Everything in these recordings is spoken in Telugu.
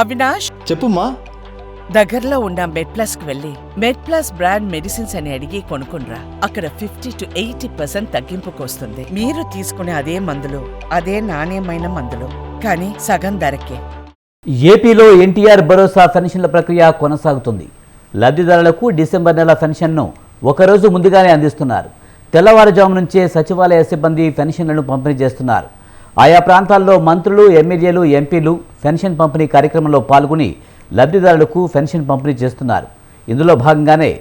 అవినాష్? చెప్పుమా దగ్గరలో ఉన్న మెడ్ ప్లస్కు వెళ్ళి మెడ్ ప్లస్ బ్రాండ్ మెడిసిన్స్ అని అడిగి కొనుక్కునరా అక్కడ ఫిఫ్టీ టు ఎయిటీ పర్సెంట్ తగ్గింపుకు వస్తుంది మీరు తీసుకునే అదే మందులు అదే నాణ్యమైన మందులు. కానీ సగం ధరకే. ఏపీలో ఎన్టీఆర్ భరోసా పెన్షన్ల ప్రక్రియ కొనసాగుతుంది. లబ్ధిదారులకు డిసెంబర్ నెల పెన్షన్ను ఒకరోజు ముందుగానే అందిస్తున్నారు. తెల్లవారుజాము నుంచే సచివాలయ సిబ్బంది పెన్షన్లను పంపిణీ చేస్తున్నారు. ఆయా ప్రాంతాల్లో మంత్రులు ఎమ్మెల్యేలు ఎంపీలు పెన్షన్ పంపిణీ కార్యక్రమంలో పాల్గొని లబ్ధిదారులకు పెన్షన్ పంపిణీ చేస్తున్నారు. ఇందులో భాగంగానే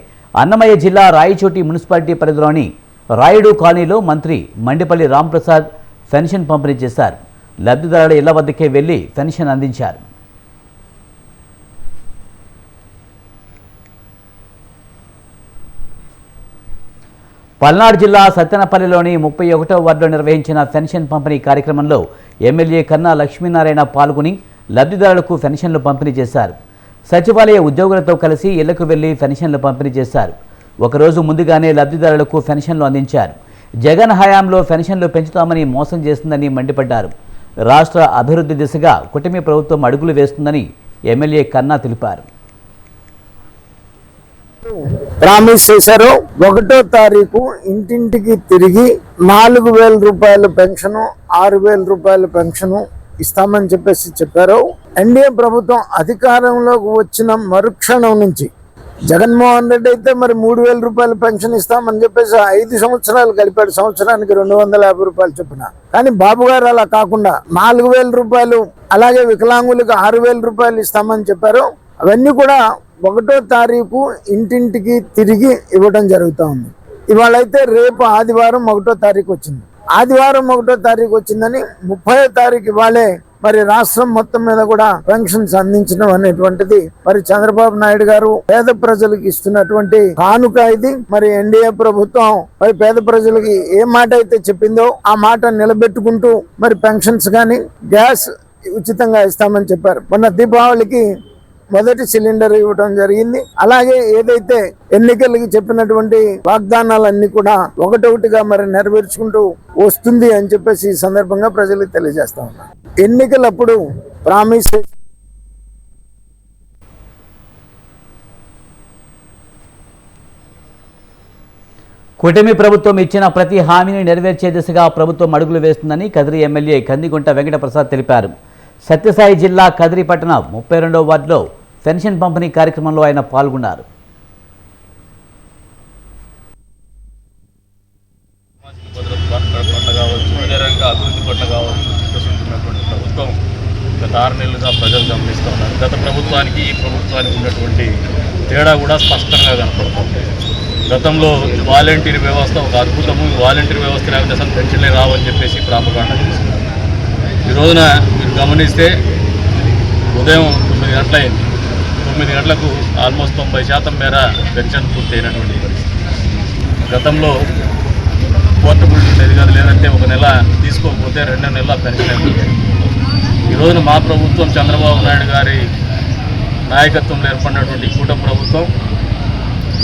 అన్నమయ్య జిల్లా రాయచోటి మున్సిపాలిటీ పరిధిలోని రాయుడు కాలనీలో మంత్రి మండిపల్లి రాంప్రసాద్ పెన్షన్ పంపిణీ చేశారు. లబ్ధిదారుల ఇళ్ళ వద్దకే వెళ్ళి పెన్షన్ అందించారు. పల్నాడు జిల్లా సత్తెనపల్లిలోని ముప్పై ఒకటో వార్డులో నిర్వహించిన పెన్షన్ పంపిణీ కార్యక్రమంలో ఎమ్మెల్యే కన్నా లక్ష్మీనారాయణ పాల్గొని లబ్ధిదారులకు పెన్షన్లు పంపిణీ చేశారు. సచివాలయ ఉద్యోగులతో కలిసి ఇళ్ళకు వెళ్ళి పెన్షన్లు పంపిణీ చేశారు. ఒకరోజు ముందుగానే లబ్ధిదారులకు పెన్షన్లు అందించారు. జగన్ హయాంలో పెన్షన్లు పెంచుతామని మోసం చేస్తుందని మండిపడ్డారు. రాష్ట్ర అభివృద్ధి దిశగా కుటమి ప్రభుత్వం అడుగులు వేస్తుందని ఎమ్మెల్యే కన్నా తెలిపారు. ప్రామిస్ చేశారు ఒకటో తారీఖు ఇంటింటికి తిరిగి నాలుగు వేల రూపాయల పెన్షన్ ఆరు వేల రూపాయల పెన్షన్ ఇస్తామని చెప్పేసి చెప్పారు. ఎన్డీఏ ప్రభుత్వం అధికారంలోకి వచ్చిన మరుక్షణం నుంచి జగన్మోహన్ రెడ్డి అయితే మరి మూడు వేల రూపాయల పెన్షన్ ఇస్తామని చెప్పేసి ఐదు సంవత్సరాలు గడిపాడు సంవత్సరానికి రెండు వందల యాభై రూపాయలు చొప్పున. కానీ బాబు గారు అలా కాకుండా నాలుగు వేల రూపాయలు అలాగే వికలాంగులకు ఆరు వేల రూపాయలు ఇస్తామని చెప్పారు. అవన్నీ కూడా ఒకటో తారీఖు ఇంటింటికి తిరిగి ఇవ్వడం జరుగుతూ ఉంది. ఇవాళైతే రేపు ఆదివారం ఒకటో తారీఖు వచ్చింది. ఆదివారం ఒకటో తారీఖు వచ్చిందని ముప్పై తారీఖు ఇవాళే మరి రాష్ట్రం మొత్తం మీద కూడా పెన్షన్స్ అందించడం అనేటువంటిది మరి చంద్రబాబు నాయుడు గారు పేద ప్రజలకు ఇస్తున్నటువంటి కానుక ఇది. మరి ఎన్డీఏ ప్రభుత్వం మరి పేద ప్రజలకి ఏ మాట అయితే చెప్పిందో ఆ మాట నిలబెట్టుకుంటూ మరి పెన్షన్స్ కానీ గ్యాస్ ఉచితంగా ఇస్తామని చెప్పారు. మొన్న దీపావళికి మొదటి సిలిండర్ ఇవ్వటం జరిగింది. అలాగే ఏదైతే ఎన్నికలకి చెప్పినటువంటి వాగ్దానాలన్నీ కూడా ఒకటొకటిగా మరి నెరవేర్చుకుంటూ వస్తుంది అని చెప్పేసి ఈ సందర్భంగా ప్రజలకు తెలియజేస్తా ఉన్నాను ఎన్నికలప్పుడు ప్రామిస్ కూటమి ప్రభుత్వం ఇచ్చిన ప్రతి హామీని నెరవేర్చే దిశగా ప్రభుత్వం అడుగులు వేస్తుందని కదిరి ఎమ్మెల్యే కందిగుంట వెంకటప్రసాద్ తెలిపారు. సత్యసాయి జిల్లా కదిరిపట్టణం ముప్పై రెండవ వార్డులో పెన్షన్ పంపిణీ కార్యక్రమంలో ఆయన పాల్గొన్నారు. అభివృద్ధి పట్ల కావచ్చు చిత్తశుద్ధినటువంటి ప్రభుత్వం గత ఆరు నెలలుగా ప్రజలు గమనిస్తూ ఉన్నారు గత ప్రభుత్వానికి ఈ ప్రభుత్వానికి ఉన్నటువంటి తేడా కూడా స్పష్టంగా కనపడుతుంది గతంలో వాలంటీర్ వ్యవస్థ ఒక అద్భుతము. వాలంటీర్ వ్యవస్థ లేకపోతే అసలు పెన్షన్లే రావని చెప్పేసి ప్రాపకాండ చేస్తున్నారు ఈ రోజున గమనిస్తే ఉదయం తొమ్మిది గంటలైంది. తొమ్మిది గంటలకు ఆల్మోస్ట్ తొంభై శాతం మేర పెన్షన్ పూర్తయినటువంటి గతంలో పోర్టబుల్ ఉండేది కాదు లేదంటే ఒక నెల తీసుకోకపోతే రెండో నెలల పెన్షన్ ఈరోజు మా ప్రభుత్వం చంద్రబాబు నాయుడు గారి నాయకత్వంలో ఏర్పడినటువంటి కూటమి ప్రభుత్వం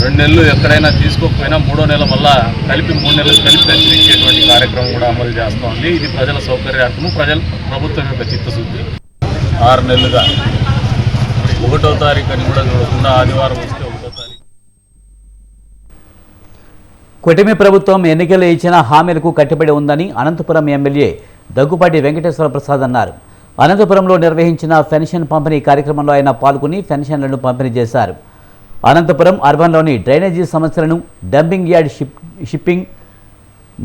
రెండు నెలలు ఎక్కడైనా తీసుకోకపోయినా మూడో నెల మళ్ళా కలిపి మూడు నెలలు కలిపి పెన్షన్ ఇచ్చేటువంటి కార్యక్రమం కూడా అమలు చేస్తోంది ఇది ప్రజల సౌకర్యార్థము ప్రజల ప్రభుత్వం యొక్క చిత్తశుద్ధి. ఆరు నెలలుగా. ఒకటో తారీఖు అని కూడా చూడకుండా ఆదివారం వస్తే ఒకటో తారీఖు. కూటమి ప్రభుత్వం ఎన్నికలు ఇచ్చిన హామీలకు కట్టుబడి ఉందని అనంతపురం ఎమ్మెల్యే దగ్గుపాటి వెంకటేశ్వర ప్రసాద్ అన్నారు. అనంతపురంలో నిర్వహించిన పెన్షన్ పంపిణీ కార్యక్రమంలో ఆయన పాల్గొని పెన్షన్లను పంపిణీ చేశారు. అనంతపురం అర్బన్లోని డ్రైనేజీ సమస్యలను dumping yard ship shipping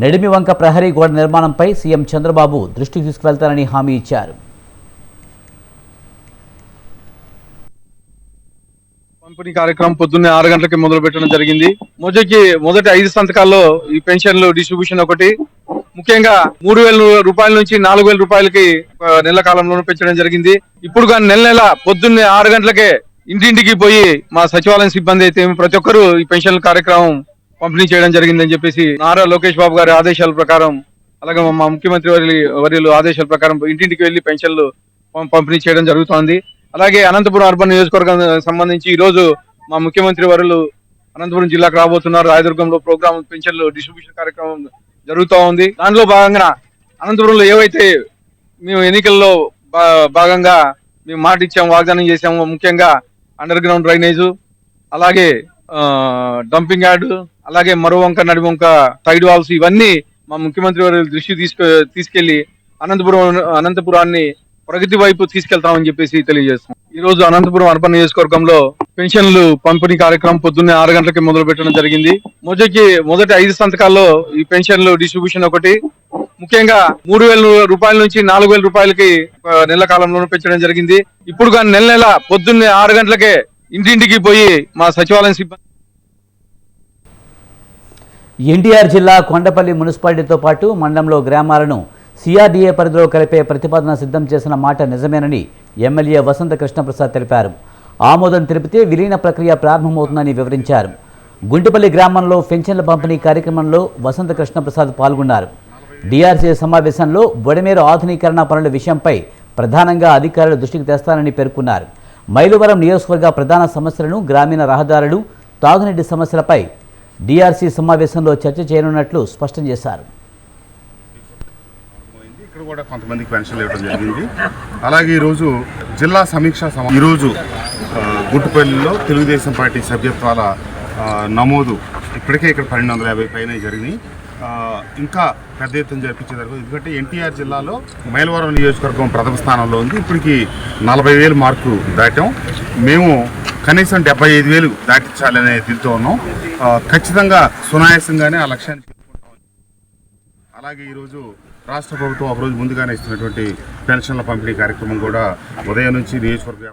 Nadimivanka ప్రహరీ గోడ నిర్మాణంపై సీఎం చంద్రబాబు దృష్టికి తీసుకువెళ్తారని హామీ ఇచ్చారు. పంపిణీ కార్యక్రమం పొద్దున్నే ఆరు గంటలకి మొదలు పెట్టడం జరిగింది. మొదటి మొదటి ఐదు సంతకాల్లో ఈ పెన్షన్లు డిస్ట్రిబ్యూషన్ ఒకటి. ముఖ్యంగా మూడు వేల రూపాయల నుంచి నాలుగు వేల రూపాయలకి నెల కాలంలో పెంచడం జరిగింది. ఇప్పుడు కానీ నెల నెల పొద్దున్నే ఆరు గంటలకే ఇంటింటికి పోయి మా సచివాలయం సిబ్బంది అయితే ప్రతి ఒక్కరూ ఈ పెన్షన్ కార్యక్రమం పంపిణీ చేయడం జరిగిందని చెప్పేసి నారా లోకేష్ బాబు గారి ఆదేశాల ప్రకారం అలాగే మా ముఖ్యమంత్రి వారి వర్యులు ఆదేశాల ప్రకారం ఇంటింటికి వెళ్ళి పెన్షన్లు పంపిణీ చేయడం జరుగుతోంది. అలాగే అనంతపురం అర్బన్ నియోజకవర్గం సంబంధించి ఈ రోజు మా ముఖ్యమంత్రి వరులు అనంతపురం జిల్లాకు రాబోతున్నారు. రాయదుర్గంలో ప్రోగ్రామ్ పెన్షన్లు డిస్ట్రిబ్యూషన్ కార్యక్రమం జరుగుతూ ఉంది. దానిలో భాగంగా అనంతపురంలో ఏవైతే మేము ఎన్నికల్లో భా- భాగంగా మేము మాట ఇచ్చాము వాగ్దానం చేసాము ముఖ్యంగా అండర్ గ్రౌండ్ డ్రైనేజ్ అలాగే డంపింగ్ యార్డ్ అలాగే మరో వంక నడి వంక సైడ్ వాల్స్ ఇవన్నీ మా ముఖ్యమంత్రి వారి దృష్టి తీసుకు తీసుకెళ్ళి అనంతపురం అనంతపురాన్ని ప్రగతి వైపు తీసుకెళ్తామని చెప్పేసి తెలియజేస్తాం ఈ రోజు అనంతపురం అర్బన్ నియోజకవర్గంలో పెన్షన్లు పంపిణీ కార్యక్రమం పొద్దున్నే ఆరు గంటలకి మొదలు పెట్టడం జరిగింది. మొదటి మొదటి ఐదు సంతకాల్లో ఈ పెన్షన్లు డిస్ట్రిబ్యూషన్ ఒకటి ముఖ్యంగా మూడు వేల రూపాయల నుంచి నాలుగు వేల రూపాయలకి నెల కాలంలోనూ పెంచడం జరిగింది. ఇప్పుడు కానీ నెల నెల పొద్దున్నే ఆరు గంటలకే ఇంటింటికి పోయి మా సచివాలయం సిబ్బంది ఎన్టీఆర్ జిల్లా కొండపల్లి మున్సిపాలిటీతో పాటు మండలంలో గ్రామాలను సిఆర్డీఏ పరిధిలో కలిపే ప్రతిపాదన సిద్ధం చేసిన మాట నిజమేనని ఎమ్మెల్యే వసంత కృష్ణప్రసాద్ తెలిపారు. ఆమోదం తెలిపితే విలీన ప్రక్రియ ప్రారంభమవుతుందని వివరించారు. గుంటిపల్లి గ్రామంలో పెన్షన్ల పంపిణీ కార్యక్రమంలో వసంత కృష్ణప్రసాద్ పాల్గొన్నారు. డిఆర్సీ సమావేశంలో బొడమేరు ఆధునీకరణ పనుల విషయంపై ప్రధానంగా అధికారులు దృష్టికి తెస్తానని పేర్కొన్నారు. మైలువరం నియోజకవర్గ ప్రధాన సమస్యలను గ్రామీణ రహదారులు తాగునీటి సమస్యలపై డిఆర్సీ సమావేశంలో చర్చ చేయనున్నట్లు స్పష్టం చేశారు. ఇక్కడ కూడా కొంతమందికి పెన్షన్లు ఇవ్వడం జరిగింది. అలాగే ఈరోజు జిల్లా సమీక్ష సమా ఈరోజు గుట్టుపల్లిలో తెలుగుదేశం పార్టీ సభ్యత్వాల నమోదు ఇప్పటికే ఇక్కడ పన్నెండు వందల యాభై పైన జరిగినాయి. ఇంకా పెద్ద ఎత్తున జరిపించే ఎందుకంటే ఎన్టీఆర్ జిల్లాలో మైలవరం నియోజకవర్గం ప్రథమ స్థానంలో ఉంది. ఇప్పటికి నలభై వేలు మార్కు దాటాం. మేము కనీసం డెబ్బై ఐదు వేలు దాటించాలనే దీంతో ఉన్నాం. ఖచ్చితంగా సునాయాసంగానే ఆ లక్ష్యాన్ని చేరుకుంటాం అలాగే ఈరోజు రాష్ట్ర ప్రభుత్వం ఒకరోజు ముందుగానే ఇస్తున్నటువంటి పెన్షన్ల పంపిణీ కార్యక్రమం కూడా ఉదయం నుంచి నియోజకవర్గ